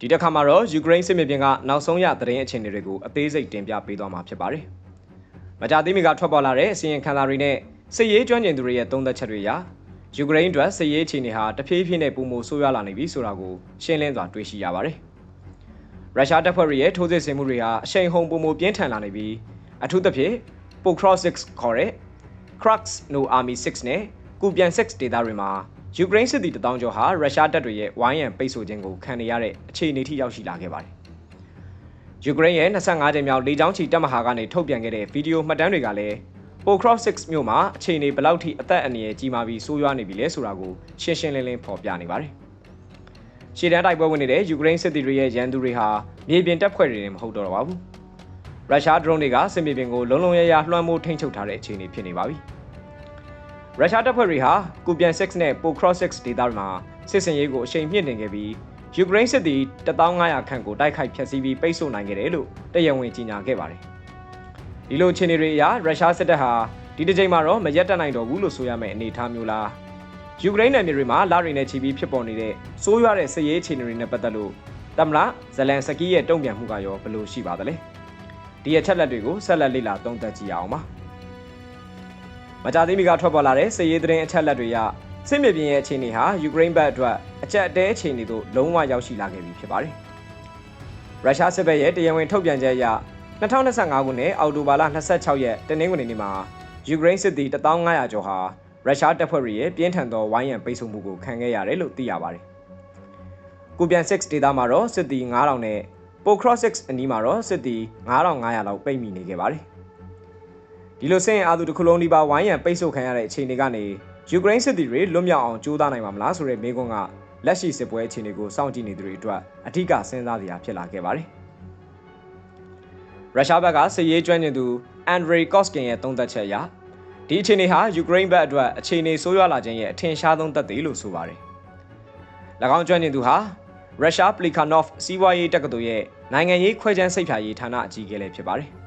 ဒီတစ်ခါမှာတော့ယူကရိန်းစစ်မြေပြင်ကနောက်ဆုံးရသတင်းအခြေအနေတွေကိုအသေးစိတ်တင်ပြပေးသွားမှာဖြစ်ပါတယ်။မကြာသေးမီကထွက်ပေါ်လာတဲ့အစီရင်ခံစာတွေနဲ့စစ်ရေးကျွမ်းကျင်သူတွေရဲ့သုံးသပ်ချက်တွေအရယူကရိန်းအတွက်စစ်ရေးအခြေအနေဟာတဖြည်းဖြည်းနဲ့ပုံမဆိုးရွားလာနေပြီဆိုတာကိုရှင်းလင်းစွာတွေ့ရှိရပါတယ်။ရုရှားတပ်ဖွဲ့တွေရဲ့ထိုးစစ်ဆင်မှုတွေဟာအရှိန်ဟုန်ပုံမပြင်းထန်လာနေပြီးအထူးသဖြင့် Pokros 6ခေါ်တဲ့ Crux No Army 6နဲ့ Kupian 6ဒေသတွေမှာ ယူကရိန်းစစ်သည်တထောင်ကျော်ဟာရုရှားတပ်တွေရဲ့ဝိုင်းရန်ပိတ်ဆို့ခြင်းကိုခံနေရတဲ့အခြေအနေထိရောက်ရှိလာခဲ့ပါတယ်။ယူကရိန်းရဲ့25ကြိမ်မြောက်လေကြောင်းချီတပ်မဟာကနေထုတ်ပြန်ခဲ့တဲ့ဗီဒီယိုမှတ်တမ်းတွေကလည်း Pokros 6မြို့မှာအခြေအနေဘယ်လောက်ထိအသက်အန္တရာယ်ကြီးမားပြီးဆိုးရွားနေပြီလဲဆိုတာကိုရှင်းရှင်းလင်းလင်းဖော်ပြနေပါတယ်။ရှေ့တန်းတိုက်ပွဲဝင်နေတဲ့ယူကရိန်းစစ်သည်တွေရဲ့ရန်သူတွေဟာမြေပြင်တပ်ဖွဲ့တွေနဲ့မဟုတ်တော့ပါဘူး။ရုရှားဒရုန်းတွေကစစ်မြေပြင်ကိုလုံလုံရရလွှမ်းမိုးထိန်းချုပ်ထားတဲ့အခြေအနေဖြစ်နေပါပြီ။ ရုရှားတပ်ဖွဲ့တွေဟာကူပြန်6နဲ့ Pokros 6ဒေသမှာစစ်စင်ရေးကိုအရှိန်မြင့်တင်ခဲ့ပြီးယူကရိန်းစစ်သည်1500ခန့်ကိုတိုက်ခိုက်ဖျက်ဆီးပြီးပိတ်ဆို့နိုင်ခဲ့တယ်လို့တရားဝင်ကြေညာခဲ့ပါတယ်။ဒီလိုအခြေအနေတွေအရရုရှားစစ်တပ်ဟာဒီတစ်ချိန်မှာတော့မရက်တက်နိုင်တော့ဘူးလို့ဆိုရမယ့်အနေအထားမျိုးလား။ယူကရိန်းနယ်မြေတွေမှာလာရီနဲ့ချီပြီးဖြစ်ပေါ်နေတဲ့စိုးရွားတဲ့စစ်ရေးအခြေအနေတွေနဲ့ပတ်သက်လို့တမလားဇလန်စကီရဲ့တုံ့ပြန်မှုကရောဘယ်လိုရှိပါသလဲ။ဒီအချက်လက်တွေကိုဆက်လက်လေ့လာသုံးသပ်ကြည့်အောင်ပါ။ မကြသေးမီကထွက်ပေါ်လာတဲ့စစ်ရေးသတင်းအချက်လက်တွေအရစစ်မြေပြင်ရဲ့အခြေအနေဟာယူကရိန်းဘက်အတွက်အကြက်အတဲအခြေအနေသို့လုံးဝရောက်ရှိလာခဲ့ပြီဖြစ်ပါတယ်။ရုရှားစစ်ဘက်ရဲ့တရားဝင်ထုတ်ပြန်ချက်အရ2025ခုနှစ်အောက်တိုဘာလ26ရက်တနင်္ဂနွေနေ့မှာယူကရိန်းစစ်သည်1500ကျော်ဟာရုရှားတပ်ဖွဲ့တွေရဲ့ပြင်းထန်သောဝိုင်းရန်ပိတ်ဆို့မှုကိုခံခဲ့ရတယ်လို့သိရပါတယ်။ကူပြန်6ဒေသမှာတော့စစ်သည်9000နဲ့ Pokros 6အနီးမှာတော့စစ်သည်9500လောက်ပိတ်မိနေခဲ့ပါတယ်။ ဒီလိုဆင့်အားသူတစ်ခုလုံးဒီပါဝိုင်းရန်ပိတ်ဆို့ခံရတဲ့အခြေအနေကနေယူကရိန်းစစ်သည်တွေလွတ်မြောက်အောင်ကြိုးစားနိုင်မှာမလားဆိုတဲ့မေးခွန်းကလက်ရှိစစ်ပွဲအခြေအနေကိုစောင့်ကြည့်နေသူတွေအတွက်အထူးကစဉ်းစားစရာဖြစ်လာခဲ့ပါတယ်။ရုရှားဘက်ကစစ်ရေးကျွမ်းကျင်သူအန်ဒရီကော့စကင်ရဲ့သုံးသပ်ချက်အရဒီအခြေအနေဟာယူကရိန်းဘက်အတွက်အခြေအနေဆိုးရွားလာခြင်းရဲ့အထင်ရှားဆုံးသက်သေလို့ဆိုပါတယ်။၎င်းကျွမ်းကျင်သူဟာရုရှားပလီကာနော့ဖ်စီးပွားရေးတက္ကသိုလ်ရဲ့နိုင်ငံရေးခွဲခြမ်းစိတ်ဖြာရေးဌာနအကြီးအကဲလည်းဖြစ်ပါတယ်။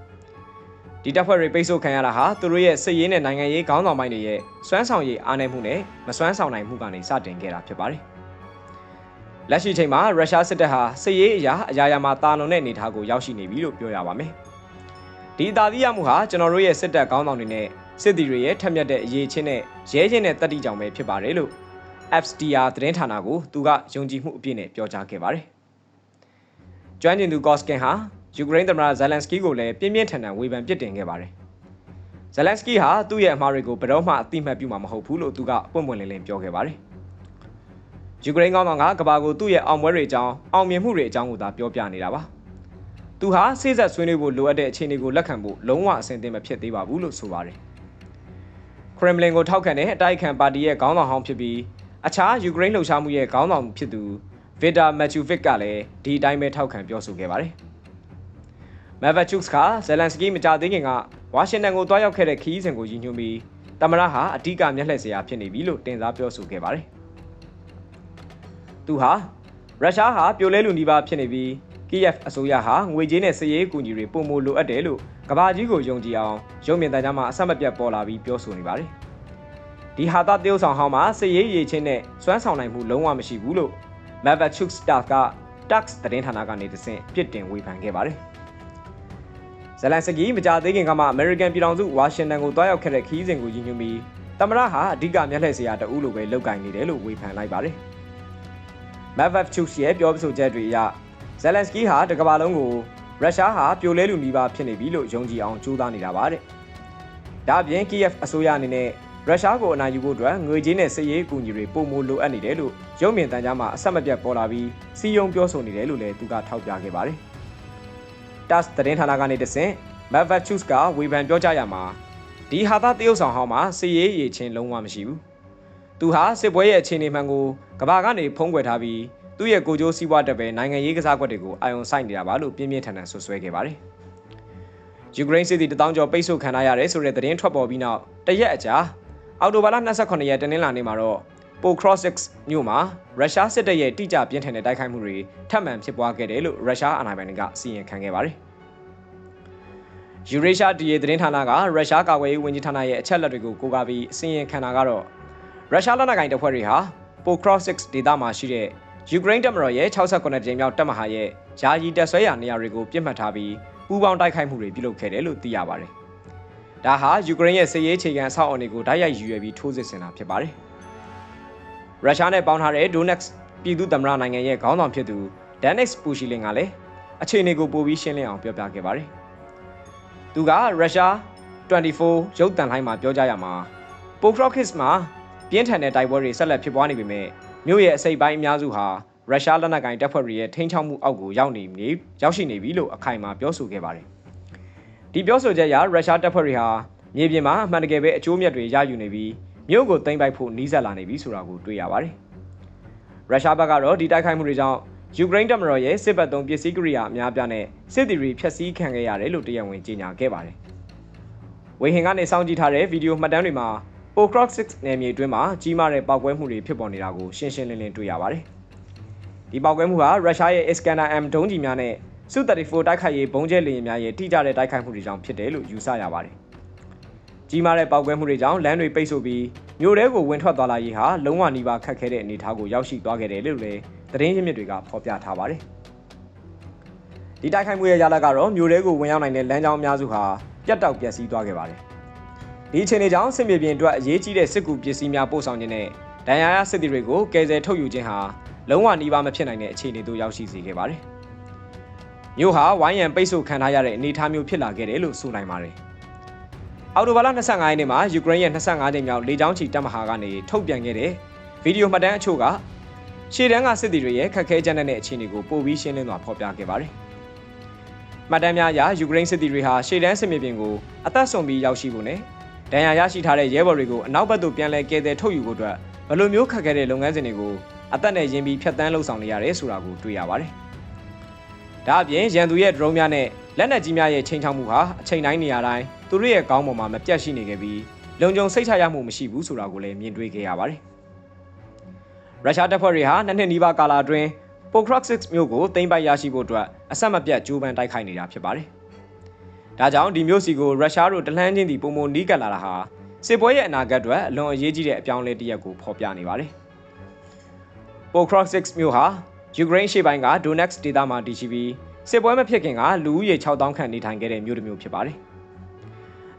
ဒီတပ်ဖွဲ့တွေပိတ်ဆို့ခံရတာဟာသူတို့ရဲ့စစ်ရေးနဲ့နိုင်ငံရေးခေါင်းဆောင်ပိုင်းတွေရဲ့စွမ်းဆောင်ရည်အားနည်းမှုနဲ့မစွမ်းဆောင်နိုင်မှုကနေစတင်ခဲ့တာဖြစ်ပါတယ်။လက်ရှိချိန်မှာရုရှားစစ်တပ်ဟာစစ်ရေးအရာအရာရာမှာတာလွန်တဲ့အနေအထားကိုရောက်ရှိနေပြီလို့ပြောရပါမယ်။ဒီတာသီးရမှုဟာကျွန်တော်တို့ရဲ့စစ်တပ်ခေါင်းဆောင်တွေနဲ့စစ်သည်တွေရဲ့ထက်မြက်တဲ့အရေးချင်းနဲ့ရဲချင်းနဲ့တတိကြောင်ပဲဖြစ်ပါတယ်လို့ FSDR သတင်းဌာနကိုသူကယုံကြည်မှုအပြည့်နဲ့ပြောကြားခဲ့ပါတယ်။ကျွမ်းကျင်သူကော့စကင်ဟာ ယူကရိန်းသမ္မတဇယ်လန်စကီကိုလည်းပြင်းပြင်းထန်ထန်ဝေဖန်ပြစ်တင်ခဲ့ပါတယ်။ဇယ်လန်စကီဟာသူ့ရဲ့အမှားတွေကိုဘယ်တော့မှအတိမတ်ပြုမှာမဟုတ်ဘူးလို့သူကပွင့်ပွင့်လင်းလင်းပြောခဲ့ပါတယ်။ယူကရိန်းကောင်းဆောင်ကကဘာကိုသူ့ရဲ့အောင်ပွဲတွေအကြောင်းအောင်မြင်မှုတွေအကြောင်းကိုသာပြောပြနေတာပါ။သူဟာစိစက်ဆွေးနွေးဖို့လိုအပ်တဲ့အခြေအနေကိုလက်ခံဖို့လုံးဝအဆင်သင့်မဖြစ်သေးပါဘူးလို့ဆိုပါတယ်။ခရမ်လင်ကိုထောက်ခံတဲ့အတိုက်ခံပါတီရဲ့ခေါင်းဆောင်ဟောင်းဖြစ်ပြီးအခြားယူကရိန်းလှုပ်ရှားမှုရဲ့ခေါင်းဆောင်ဖြစ်သူဗီတာမက်ချူဗစ်ကလည်းဒီအတိုင်းပဲထောက်ခံပြောဆိုခဲ့ပါတယ်။ မက်ဗက်ချုစ်ကဇယ်လန်စကီမကြသေးခင်ကဝါရှင်တန်ကိုတွားရောက်ခဲ့တဲ့ခီးစဉ်ကိုရည်ညွှန်းပြီးတမရဟာအဓိကမျက်လှည့်စရာဖြစ်နေပြီလို့တင်စားပြောဆိုခဲ့ပါတယ်။သူဟာရုရှားဟာပြိုလဲလူနီးပါးဖြစ်နေပြီး KF အစိုးရဟာငွေကြေးနဲ့စည်ရေးအကူအညီတွေပုံမလိုအပ်တယ်လို့ကဘာကြီးကိုယုံကြည်အောင်ရုံမြင့်တန်းကြားမှာအဆက်မပြတ်ပေါ်လာပြီးပြောဆိုနေပါတယ်။ဒီဟာတာတရုတ်ဆောင်ဟောင်းမှာစည်ရေးရေးချင်းနဲ့စွမ်းဆောင်နိုင်မှုလုံးဝမရှိဘူးလို့ Mavachuk Staff က Tax သတင်းဌာနကနေတဆင့်ပြစ်တင်ဝေဖန်ခဲ့ပါတယ်။ ဇလန်စကီမကြသေးခင်ကမှအမေရိကန်ပြည်ထောင်စုဝါရှင်တန်ကိုတွားရောက်ခဲ့တဲ့ခီးစဉ်ကိုရည်ညွှန်းပြီးတမရဟာအဓိကမျက်လှည့်စရာတအူးလိုပဲလောက်ကင်နေတယ်လို့ဝေဖန်လိုက်ပါတယ်။ Mavaf Chuk ရဲ့ပြောဆိုချက်တွေအရဇလန်စကီဟာတကမ္ဘာလုံးကိုရုရှားဟာပြိုလဲလူနီးပါးဖြစ်နေပြီလို့ယုံကြည်အောင်ကြိုးစားနေတာပါတဲ့။ဒါ့အပြင် Kiev အစိုးရအနေနဲ့ရုရှားကိုအနိုင်ယူဖို့အတွက်ငွေကြေးနဲ့စစ်ရေးအကူအညီတွေပုံမလိုအပ်နေတယ်လို့ရုံမြင့်တန်းကြားမှာအဆက်မပြတ်ပေါ်လာပြီးစီယုံပြောဆိုနေတယ်လို့လည်းသူကထောက်ပြခဲ့ပါတယ်။ TASS သတင်းဌာနကနေတဆင့် Mavachus ကဝေဖန်ပြောကြားရမှာဒီဟာသားတရုတ်ဆောင်ဟောင်းမှာစစ်ရေးရည်ချင်းလုံးဝမရှိဘူး။သူဟာစစ်ပွဲရဲ့အခြေအနေမှန်ကိုကဘာကနေဖုံးကွယ်ထားပြီးသူ့ရဲ့ကိုကြိုးစည်းဝါးတက်ပဲနိုင်ငံရေးကစားကွက်တွေကိုအာရုံစိုက်နေတာပါလို့ပြင်းပြင်းထန်ထန်ဆွဆွဲခဲ့ပါတယ်။ယူကရိန်းစစ်သည်တထောင်ကျော်ပိတ်ဆို့ခံရရတယ်ဆိုတဲ့သတင်းထွက်ပေါ်ပြီးနောက်တရက်အကြာအောက်တိုဘာလ28ရက်တနင်္လာနေ့မှာတော့ Pokrovsk မြို့မှာရုရှားစစ်တပ်ရဲ့တိကျပြင်းထန်တဲ့တိုက်ခိုက်မှုတွေထပ်မံဖြစ်ပွားခဲ့တယ်လို့ရုရှားအာဏာပိုင်တွေကစီရင်ခံခဲ့ပါတယ်။ယူရေရှားဒီအေသတင်းဌာနကရုရှားကာကွယ်ရေးဝန်ကြီးဌာနရဲ့အချက်လက်တွေကိုကိုးကားပြီးစီရင်ခံတာကတော့ရုရှားလက်နက်ကိုင်တပ်ဖွဲ့တွေဟာ Pokrovsk ဒေသမှာရှိတဲ့ယူကရိန်းတပ်မတော်ရဲ့68ကြိမ်မြောက်တပ်မဟာရဲ့ယာယီတပ်ဆွဲရာနေရာတွေကိုပြစ်မှတ်ထားပြီးပူးပေါင်းတိုက်ခိုက်မှုတွေပြုလုပ်ခဲ့တယ်လို့သိရပါတယ်။ဒါဟာယူကရိန်းရဲ့စစ်ရေးအခြေခံအဆောက်အအုံတွေကိုတိုက်ရိုက်ယူရပြီးထိုးစစ်ဆင်တာဖြစ်ပါတယ်။ ရုရှားနဲ့ပေါင်းထားတဲ့ Donetsk ပြည်သူ့သမ္မတနိုင်ငံရဲ့ခေါင်းဆောင်ဖြစ်သူ Denis Pushilin ကလည်းအခြေအနေကိုပိုပြီးရှင်းလင်းအောင်ပြောပြခဲ့ပါတယ်။သူကရုရှား24ရုပ်သံလိုင်းမှာပြောကြားရမှာ Pokrokis မှာပြင်းထန်တဲ့တိုက်ပွဲတွေဆက်လက်ဖြစ်ပွားနေပေမဲ့မြို့ရဲ့အစိပ်ပိုင်းအများစုဟာရုရှားလက်နက်ကိုင်တပ်ဖွဲ့တွေရဲ့ထိန်းချုပ်မှုအောက်ကိုရောက်နေပြီရောက်ရှိနေပြီလို့အခိုင်အမာပြောဆိုခဲ့ပါတယ်။ဒီပြောဆိုချက်အရရုရှားတပ်ဖွဲ့တွေဟာမြေပြင်မှာအမှန်တကယ်ပဲအကျိုးမြတ်တွေရယူနေပြီး မြို့ကိုသိမ်းပိုက်ဖို့နှီးစပ်လာနေပြီဆိုတာကိုတွေ့ရပါတယ်။ရုရှားဘက်ကတော့ဒီတိုက်ခိုက်မှုတွေကြောင့်ယူကရိန်းတပ်မတော်ရဲ့စစ်ဘက်သုံးပစ္စည်းကိရိယာအများပြားနဲ့စစ်သည်တွေဖျက်ဆီးခံခဲ့ရတယ်လို့တရားဝင်ကြေညာခဲ့ပါတယ်။ဝေဟင်ကနေစောင့်ကြည့်ထားတဲ့ဗီဒီယိုမှတ်တမ်းတွေမှာ Pokrox 6နယ်မြေအတွင်းမှာကြီးမားတဲ့ပောက်ကွဲမှုတွေဖြစ်ပေါ်နေတာကိုရှင်းရှင်းလင်းလင်းတွေ့ရပါတယ်။ဒီပောက်ကွဲမှုဟာရုရှားရဲ့ Iskander M ဒုံးကျည်များနဲ့ Su-34 တိုက်ခိုက်ရေးဘုံကျဲလေယာဉ်များရဲ့တိကျတဲ့တိုက်ခိုက်မှုတွေကြောင့်ဖြစ်တယ်လို့ယူဆရပါတယ်။ ကြီးမားတဲ့ပောက်ကွဲမှုတွေကြောင့်လမ်းတွေပိတ်ဆို့ပြီးမြို့ထဲကိုဝင်ထွက်သွားလာရေးဟာလုံးဝနှီးပါခက်ခဲတဲ့အနေအထားကိုရောက်ရှိသွားခဲ့တယ်လို့လည်းသတင်းရင်းမြစ်တွေကဖော်ပြထားပါတယ်။ဒီတိုက်ခိုက်မှုရဲ့ရလဒ်ကတော့မြို့ထဲကိုဝင်ရောက်နိုင်တဲ့လမ်းကြောင်းအများစုဟာပြတ်တောက်ပျက်စီးသွားခဲ့ပါတယ်။ဒီအခြေအနေကြောင့်စစ်မြေပြင်အတွက်အရေးကြီးတဲ့စစ်ကူပစ္စည်းများပို့ဆောင်ခြင်းနဲ့ဒဏ်ရာရစစ်သည်တွေကိုကယ်ဆယ်ထုတ်ယူခြင်းဟာလုံးဝနှီးပါမဖြစ်နိုင်တဲ့အခြေအနေသို့ရောက်ရှိစေခဲ့ပါတယ်။မြို့ဟာဝိုင်းရံပိတ်ဆို့ခံထားရတဲ့အနေအထားမျိုးဖြစ်လာခဲ့တယ်လို့ဆိုနိုင်ပါတယ်။ အော်တိုဘာလ25ရက်နေ့မှာယူကရိန်းရဲ့25ကြိမ်မြောက်လေကြောင်းချီတပ်မဟာကနေထုတ်ပြန်ခဲ့တဲ့ဗီဒီယိုမှတ်တမ်းအချို့ကရှေ့တန်းကစစ်သည်တွေရဲ့ခက်ခဲကြမ်းတဲ့အခြေအနေကိုပိုပြီးရှင်းလင်းစွာဖော်ပြခဲ့ပါတယ်။မှတ်တမ်းများအရယူကရိန်းစစ်သည်တွေဟာရှေ့တန်းစစ်မြေပြင်ကိုအသက်ဆုံးပြီးရောက်ရှိဖို့နဲ့ဒဏ်ရာရရှိထားတဲ့ရဲဘော်တွေကိုအနောက်ဘက်သို့ပြန်လည်ကယ်ဆယ်ထုတ်ယူဖို့အတွက်ဘယ်လိုမျိုးခက်ခဲတဲ့လုပ်ငန်းစဉ်တွေကိုအသက်နဲ့ရင်းပြီးဖျက်ဆီးလှုပ်ဆောင်နေရတယ်ဆိုတာကိုတွေ့ရပါတယ်။ဒါအပြင်ရန်သူရဲ့ drone များနဲ့လက်နက်ကြီးများရဲ့ချိန်ချောက်မှုဟာအချိန်တိုင်းနေရာတိုင်း သူတို့ရဲ့ကောင်းပေါ်မှာမပြတ်ရှိနေခဲ့ပြီးလုံခြုံစိတ်ချရမှုမရှိဘူးဆိုတာကိုလည်းမြင်တွေ့ခဲ့ရပါတယ်။ရုရှားတပ်ဖွဲ့တွေဟာနှစ်နှစ်နီးပါးကာလအတွင်း Pokrox 6မြို့ကိုသိမ်းပိုက်ရရှိဖို့အတွက်အဆက်မပြတ်ကြိုးပမ်းတိုက်ခိုက်နေတာဖြစ်ပါတယ်။ဒါကြောင့်ဒီမြို့စီကိုရုရှားတို့တလှမ်းချင်းတီပုံမနီးကပ်လာတာဟာစစ်ပွဲရဲ့အနာဂတ်အတွက်အလွန်အရေးကြီးတဲ့အပြောင်းအလဲတစ်ရပ်ကိုဖော်ပြနေပါတယ်။ Pokrox 6မြို့ဟာယူကရိန်းရှေ့ပိုင်းက Donetsk ဒေသမှာတည်ရှိပြီးစစ်ပွဲမဖြစ်ခင်ကလူဦးရေ6000ခန့်နေထိုင်ခဲ့တဲ့မြို့တစ်မြို့ဖြစ်ပါတယ်။၎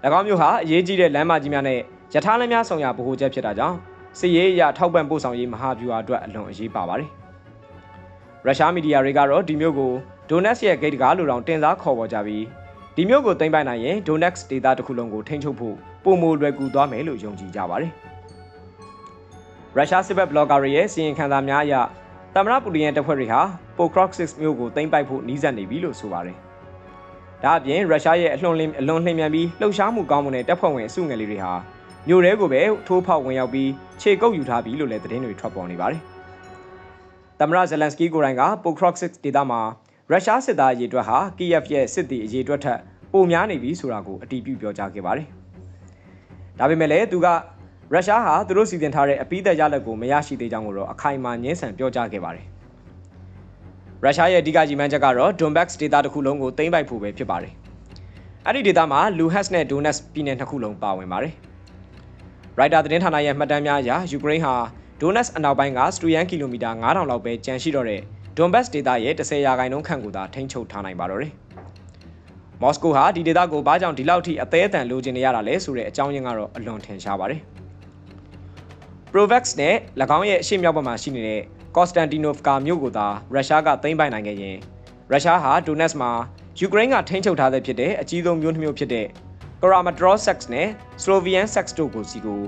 င်းမြို့ဟာအရေးကြီးတဲ့လမ်းမကြီးများနဲ့ရထားလမ်းများဆောင်ရာဗဟိုချက်ဖြစ်တာကြောင့်စစ်ရေးအရထောက်ပံ့ပို့ဆောင်ရေးမဟာဗျူဟာအတွက်အလွန်အရေးပါပါတယ်။ရုရှားမီဒီယာတွေကတော့ဒီမြို့ကို Donetsk ရဲ့ဂိတ်တကားလိုတောင်တင်စားခေါ်ပေါ်ကြပြီးဒီမြို့ကိုသိမ်းပိုက်နိုင်ရင် Donetsk ဒေသတစ်ခုလုံးကိုထိန်းချုပ်ဖို့ပုံမလွယ်ကူသွားမယ်လို့ယုံကြည်ကြပါတယ်။ရုရှားစစ်ဘက်ဘလော့ဂါတွေရဲ့စီရင်ခံစာများအရသမ္မတပူတင်ရဲ့တပ်ဖွဲ့တွေဟာ Pokrox 6မြို့ကိုသိမ်းပိုက်ဖို့နှီးစပ်နေပြီလို့ဆိုပါတယ်။ ဒါအပြင်ရုရှားရဲ့အလွန်လင်းအလွန်လှိမ့်မြန်ပြီးလှုပ်ရှားမှုကောင်းမှုနဲ့တပ်ဖွဲ့ဝင်အစုငယ်လေးတွေဟာမြို့ထဲကိုပဲထိုးဖောက်ဝင်ရောက်ပြီးခြေကုပ်ယူထားပြီလို့လည်းသတင်းတွေထွက်ပေါ်နေပါတယ်။သမ္မတဇယ်လန်စကီကိုယ်တိုင်က Pokrox 6ဒေသမှာရုရှားစစ်သားအရေးအတွက်ဟာကီယက်ရဲ့စစ်သည်အရေးအတွက်ထက်ပိုများနေပြီဆိုတာကိုအတည်ပြုပြောကြားခဲ့ပါတယ်။ဒါပေမဲ့လည်းသူကရုရှားဟာသူတို့စီစဉ်ထားတဲ့အပိသက်ရလက်ကိုမရရှိသေးကြောင်းကိုတော့အခိုင်အမာညှင်းဆန်ပြောကြားခဲ့ပါတယ်။ ရုရှားရဲ့အဓိကကြီးမှန်းချက်ကတော့ Donbass ဒေသတစ်ခုလုံးကိုသိမ်းပိုက်ဖို့ပဲဖြစ်ပါတယ်။အဲ့ဒီဒေသမှာ Luhansk နဲ့ Donetsk ပြည်နယ်နှစ်ခုလုံးပါဝင်ပါတယ်။ Reuters သတင်းဌာနရဲ့မှတ်တမ်းများအရယူကရိန်းဟာ Donetsk အနောက်ပိုင်းကစတူယန်ကီလိုမီတာ9000လောက်ပဲကျန်ရှိတော့တဲ့ Donbass ဒေသရဲ့10ရာခိုင်နှုန်းခန့်ကိုသာထိန်းချုပ်ထားနိုင်ပါတော့တယ်။မော်စကိုဟာဒီဒေသကိုဘာကြောင့်ဒီလောက်ထိအသေးအတန်လိုချင်နေရတာလဲဆိုတဲ့အကြောင်းရင်းကတော့အလွန်ထင်ရှားပါတယ်။ Provex နဲ့၎င်းရဲ့အရှိမြောက်ဘက်မှာရှိနေတဲ့ Konstantinovka မြို့ကိုသာရုရှားကသိမ်းပိုက်နိုင်ခဲ့ရင်ရုရှားဟာ Donetsk မှာယူကရိန်းကထိန်းချုပ်ထားတဲ့ဖြစ်တဲ့အကြီးဆုံးမြို့နှမျိုးဖြစ်တဲ့ Kramatorsk နဲ့ Slovian Sex တို့ကိုစီကို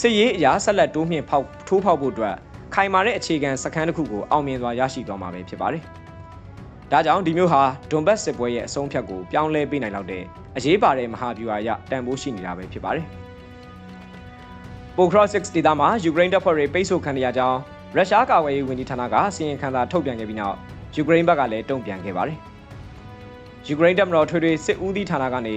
စစ်ရေးအရာဆက်လက်တိုးမြင့်ဖောက်ထိုးဖောက်ဖို့အတွက်ခိုင်မာတဲ့အခြေခံစခန်းတစ်ခုကိုအောင်မြင်စွာရရှိသွားမှာပဲဖြစ်ပါတယ်။ဒါကြောင့်ဒီမျိုးဟာဒွန်ဘတ်စစ်ပွဲရဲ့အဆုံးဖြတ်ကိုပြောင်းလဲပေးနိုင်လောက်တဲ့အရေးပါတဲ့မဟာဗျူဟာရတန်ဖိုးရှိနေတာပဲဖြစ်ပါတယ်။ ပိုခရော့6ဒေသမှာယူကရိန်းတပ်ဖွဲ့တွေပိတ်ဆို့ခံရကြောင်းရုရှားကာကွယ်ရေးဝန်ကြီးဌာနကစီရင်ခံစာထုတ်ပြန်ခဲ့ပြီးနောက်ယူကရိန်းဘက်ကလည်းတုံ့ပြန်ခဲ့ပါတယ်။ယူကရိန်းတပ်မတော်ထွေထွေစစ်ဦးစီးဌာနကနေ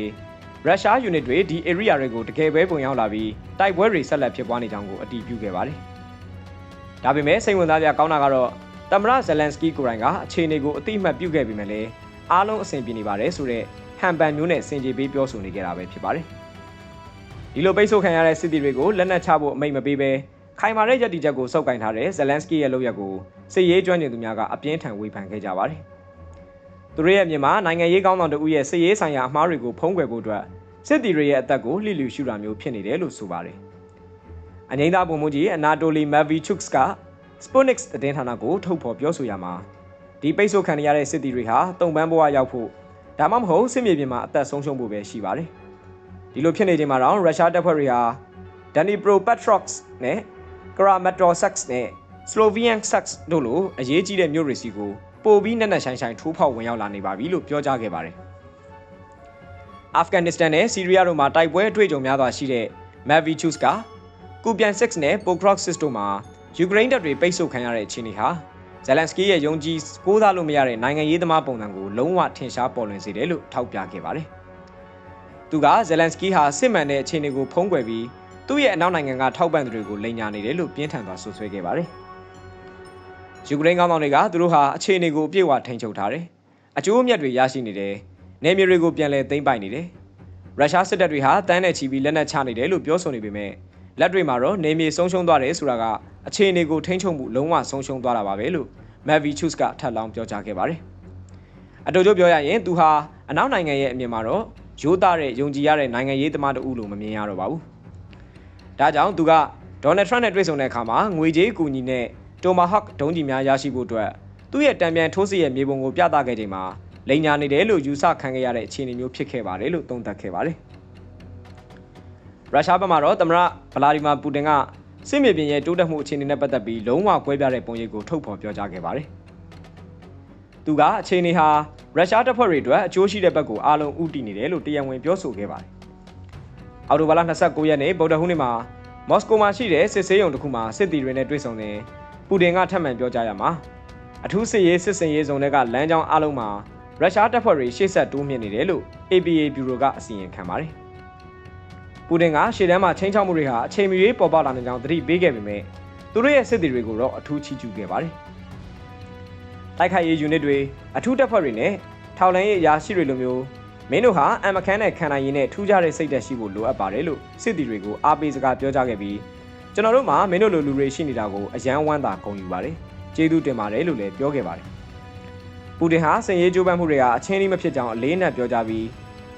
ရုရှားယူနစ်တွေဒီ area တွေကိုတကယ်ပဲပုံရောက်လာပြီးတိုက်ပွဲတွေဆက်လက်ဖြစ်ပွားနေကြောင်းကိုအတည်ပြုခဲ့ပါတယ်။ဒါပေမဲ့စိတ်ဝင်စားစရာကောင်းတာကတော့တမရဇလန်စကီကိုယ်တိုင်ကအခြေအနေကိုအတိအမှတ်ပြုခဲ့ပြီးမှလည်းအားလုံးအဆင်ပြေနေပါတယ်ဆိုတော့ဟန်ပန်မျိုးနဲ့စင်ကြေပေးပြောဆိုနေကြတာပဲဖြစ်ပါတယ်။ ဒီလိုပိတ်ဆို့ခံရတဲ့စစ်သည်တွေကိုလက်နက်ချဖို့အမိန့်မပေးဘဲခိုင်မာတဲ့ရည်တည်ချက်ကိုစောက်ကင်ထားတဲ့ဇလန်စကီရဲ့လုပ်ရက်ကိုစစ်ရေးကျွမ်းကျင်သူများကအပြင်းထန်ဝေဖန်ခဲ့ကြပါတယ်။သူတို့ရဲ့မြန်မာနိုင်ငံရေးကောင်းဆောင်တို့ရဲ့စစ်ရေးဆိုင်ရာအမှားတွေကိုဖုံးကွယ်ဖို့အတွက်စစ်တီတွေရဲ့အသက်ကိုလှိလူရှုတာမျိုးဖြစ်နေတယ်လို့ဆိုပါတယ်။အငိမ့်သားပုံမှုကြီးအနာတိုလီမက်ဗီချုကစ်က Sputnik သတင်းဌာနကိုထုတ်ဖော်ပြောဆိုရမှာဒီပိတ်ဆို့ခံရတဲ့စစ်တီတွေဟာတုံပန်းဘဝရောက်ဖို့ဒါမှမဟုတ်စစ်မြေပြင်မှာအသက်ဆုံးရှုံးဖို့ပဲရှိပါတယ်။ ဒီလိုဖြစ်နေချိန်မှာတော့ရုရှားတပ်ဖွဲ့တွေဟာ Dnipro Petrox နဲ့ Kramatorsk နဲ့ Slovian Sax တို့လိုအရေးကြီးတဲ့မြို့တွေစီကိုပိုပြီးနက်နက်ရှိုင်းရှိုင်းထိုးဖောက်ဝင်ရောက်လာနေပါပြီလို့ပြောကြားခဲ့ပါတယ်။အာဖဂန်နစ္စတန်နဲ့ဆီးရီးယားတို့မှာတိုက်ပွဲအတွေ့အကြုံများစွာရှိတဲ့ Mavichus က Kupian 6နဲ့ Pokrok 6တို့မှာယူကရိန်းတပ်တွေပိတ်ဆို့ခံရတဲ့အခြေအနေဟာဇယ်လန်စကီရဲ့ယုံကြည်ကိုးစားလို့မရတဲ့နိုင်ငံရေးသမားပုံစံကိုလုံးဝထင်ရှားပေါ်လွင်စေတယ်လို့ထောက်ပြခဲ့ပါတယ်။ သူကဇယ်လန်စကီဟာစစ်မှန်တဲ့အခြေအနေကိုဖုံးကွယ်ပြီးသူ့ရဲ့အနောက်နိုင်ငံကထောက်ပံ့သူတွေကိုလိန်ညာနေတယ်လို့ပြင်းထန်စွာဆွဆွဲခဲ့ပါတယ်။ယူကရိန်းကောင်းဆောင်တွေကသူတို့ဟာအခြေအနေကိုအပြည့်အဝထိန်းချုပ်ထားတယ်။အကျိုးအမြတ်တွေရရှိနေတယ်။နေမြေတွေကိုပြန်လည်သိမ်းပိုက်နေတယ်။ရုရှားစစ်တပ်တွေဟာတန်းနဲ့ချီပြီးလက်နက်ချနေတယ်လို့ပြောဆိုနေပေမဲ့လက်တွေမှာတော့နေမြေဆုံးရှုံးသွားတယ်ဆိုတာကအခြေအနေကိုထိန်းချုပ်မှုလုံးဝဆုံးရှုံးသွားတာပါပဲလို့ Mavichus ကထပ်လောင်းပြောကြားခဲ့ပါတယ်။အတူတူပြောရရင်သူဟာအနောက်နိုင်ငံရဲ့အမြင်မှာတော့ ရိုးသားတဲ့ယုံကြည်ရတဲ့နိုင်ငံရေးသမားတဦးလို့မမြင်ရတော့ပါဘူး။ဒါကြောင့်သူကဒေါ်နယ်ထရန့်နဲ့တွေ့ဆုံတဲ့အခါမှာငွေကြေးအကူအညီနဲ့တိုမာဟက်ဒုံးကျည်များရရှိဖို့အတွက်သူ့ရဲ့တံပြန်ထိုးစစ်ရဲ့မြေပုံကိုပြသခဲ့ချိန်မှာလိန်ညာနေတယ်လို့ယူဆခံခဲ့ရတဲ့အခြေအနေမျိုးဖြစ်ခဲ့ပါတယ်လို့သုံးသပ်ခဲ့ပါတယ်။ရုရှားဘက်မှာတော့သမ္မတဗလာဒီမာပူတင်ကစစ်မြေပြင်ရဲ့တိုးတက်မှုအခြေအနေနဲ့ပတ်သက်ပြီးလုံးဝကွဲပြားတဲ့ပုံရိပ်ကိုထုတ်ဖော်ပြောကြားခဲ့ပါတယ်။သူကအခြေအနေဟာ ရုရှားတပ်ဖွဲ့တွေအတွက်အကျိုးရှိတဲ့ဘက်ကိုအားလုံးဥတည်နေတယ်လို့တရားဝင်ပြောဆိုခဲ့ပါတယ်။အော်တိုဘာလ29ရက်နေ့ဗုဒ္ဓဟူးနေ့မှာမော်စကိုမှာရှိတဲ့စစ်ဆေးရုံတစ်ခုမှာစစ်သည်တွေနဲ့တွေ့ဆုံတဲ့ပူတင်ကထပ်မံပြောကြားရမှာအထူးစစ်ရေးစစ်စင်ရေးစုံတွေကလမ်းကြောင်းအလုံးမှာရုရှားတပ်ဖွဲ့တွေရှေ့ဆက်တိုးမြင့်နေတယ်လို့ APA ဘျူရိုကအစီရင်ခံပါတယ်။ပူတင်ကရှေ့တန်းမှာချင်းချောက်မှုတွေဟာအချိန်မီရေးပေါ်ပေါက်လာနေကြောင်းသတိပေးခဲ့ပေမဲ့သူတို့ရဲ့စစ်သည်တွေကိုတော့အထူးချီးကျူးခဲ့ပါတယ်။ တိုက်ခိုက်ရေးယူနစ်တွေအထူးတပ်ဖွဲ့တွေနဲ့ထောက်လန်းရေးအရာရှိတွေလိုမျိုးမင်းတို့ဟာအမခန်းနဲ့ခံနိုင်ရင်းနဲ့ထူးခြားတဲ့စိတ်သက်ရှိဖို့လိုအပ်ပါတယ်လို့စစ်သည်တွေကိုအားပေးစကားပြောကြားခဲ့ပြီးကျွန်တော်တို့မှာမင်းတို့လိုလူတွေရှိနေတာကိုအယမ်းဝမ်းသာဂုဏ်ယူပါတယ်။ကျေးဇူးတင်ပါတယ်လို့လည်းပြောခဲ့ပါတယ်။ပူတင်ဟာစင်ရေးကြိုးပမ်းမှုတွေဟာအချင်းကြီးမဖြစ်ကြောင်းအလေးနက်ပြောကြားပြီး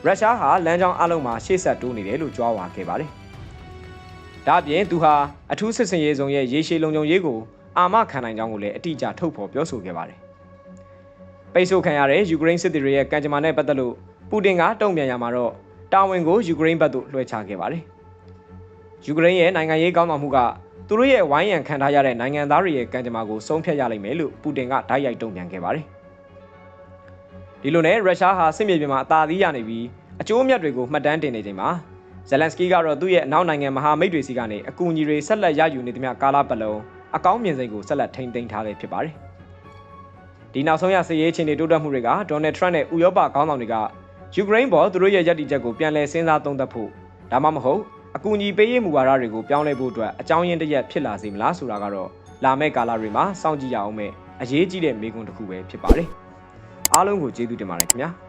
ရုရှားဟာလမ်းကြောင်းအလုံးမှာရှေ့ဆက်တိုးနေတယ်လို့ကြွားဝါခဲ့ပါတယ်။ဒါ့အပြင်သူဟာအထူးစစ်စင်ရေးဆောင်ရဲ့ရေရှည်လုံခြုံရေးကိုအာမခံနိုင်ကြောင်းကိုလည်းအတိအကျထုတ်ဖော်ပြောဆိုခဲ့ပါတယ်။ ပိတ်ဆို့ခံရတဲ့ယူကရိန်းစစ်သည်တွေရဲ့ကံကြမ္မာနဲ့ပတ်သက်လို့ပူတင်ကတုံ့ပြန်ရမှာတော့တာဝန်ကိုယူကရိန်းဘက်သို့လွှဲချခဲ့ပါတယ်။ယူကရိန်းရဲ့နိုင်ငံရေးကောင်းဆောင်မှုကသူတို့ရဲ့ဝိုင်းရံခံထားရတဲ့နိုင်ငံသားတွေရဲ့ကံကြမ္မာကိုဆုံးဖြတ်ရလိမ့်မယ်လို့ပူတင်ကဓာတ်ရိုက်တုံ့ပြန်ခဲ့ပါတယ်။ဒီလိုနဲ့ရုရှားဟာစစ်မြေပြင်မှာအသာစီးရနေပြီးအကျိုးအမြတ်တွေကိုမှတ်တမ်းတင်နေချိန်မှာဇယ်လန်စကီကတော့သူ့ရဲ့အနောက်နိုင်ငံမဟာမိတ်တွေစီကနေအကူအညီတွေဆက်လက်ရယူနေသမျှကာလပတ်လုံးအကောင်းမြင်စိတ်ကိုဆက်လက်ထိန်းသိမ်းထားပဲဖြစ်ပါတယ်။ ဒီနောက်ဆုံးရစစ်ရေးချင်းတွေတိုးတက်မှုတွေကဒေါ်နယ်ထရန့်နဲ့ဥရောပခေါင်းဆောင်တွေကယူကရိန်းပေါ်သူတို့ရဲ့ရည်တည်ချက်ကိုပြန်လည်စဉ်းစားသုံးသပ်ဖို့ဒါမှမဟုတ်အကူအညီပေးရေးမူဝါဒတွေကိုပြောင်းလဲဖို့အတွက်အကြောင်းရင်းတစ်ရက်ဖြစ်လာစေမလားဆိုတာကတော့လာမယ့်ကာလတွေမှာစောင့်ကြည့်ရအောင်မယ်အရေးကြီးတဲ့မေးခွန်းတစ်ခုပဲဖြစ်ပါတယ်။အားလုံးကိုကျေးဇူးတင်ပါတယ်ခင်ဗျာ။